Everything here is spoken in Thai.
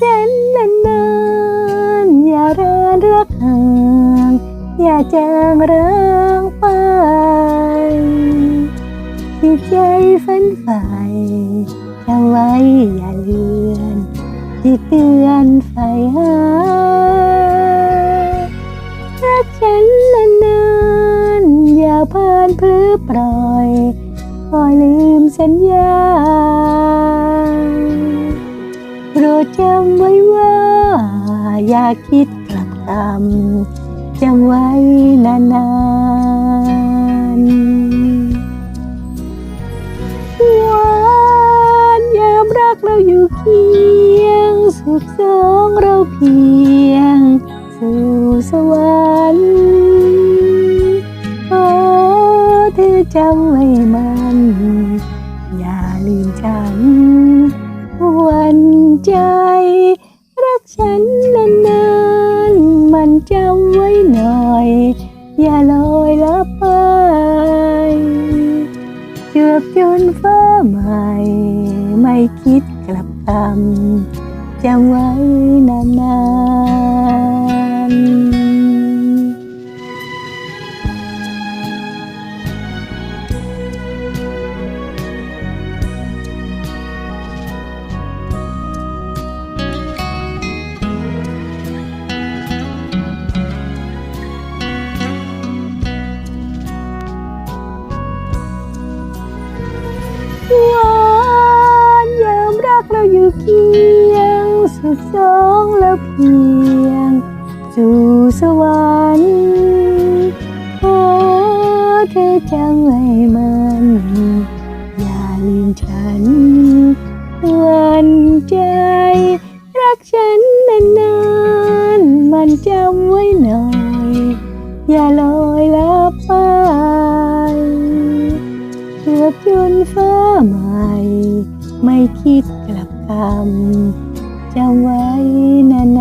ฉันนานๆอย่าเรินรักห่างอย่าจางร้างไปที่ใจฝันใฝ่จะไว้อย่าเลือนที่เตือนไฟหารักฉันนานๆอย่าเพลินพลือปล่อยคอยลืมสัญญา จำไว้ว่า อย่าคิดกลับตำจำไว้นานๆหวานยามรักเราอยู่เคียง สุขสองเราเพียง สู่สวรรค์ขอเธอจำไว้มัน อย่าลืมฉันวัน จำไว้หน่อย อย่าลอยละไปเกือบจนฟ้าใหม่ ไม่คิดกลับคำจำไว้ งสุดสองแล้วเพียง สู่สวรรค์ขอเธอจำไว้มัน อย่าลืมฉันวันใจ รักฉันนานๆมันจำไว้หน่อย อย่าลอยลับไปเกือบจนฟ้าใหม่ ไม่คิดกลับคำ จำไว้นาน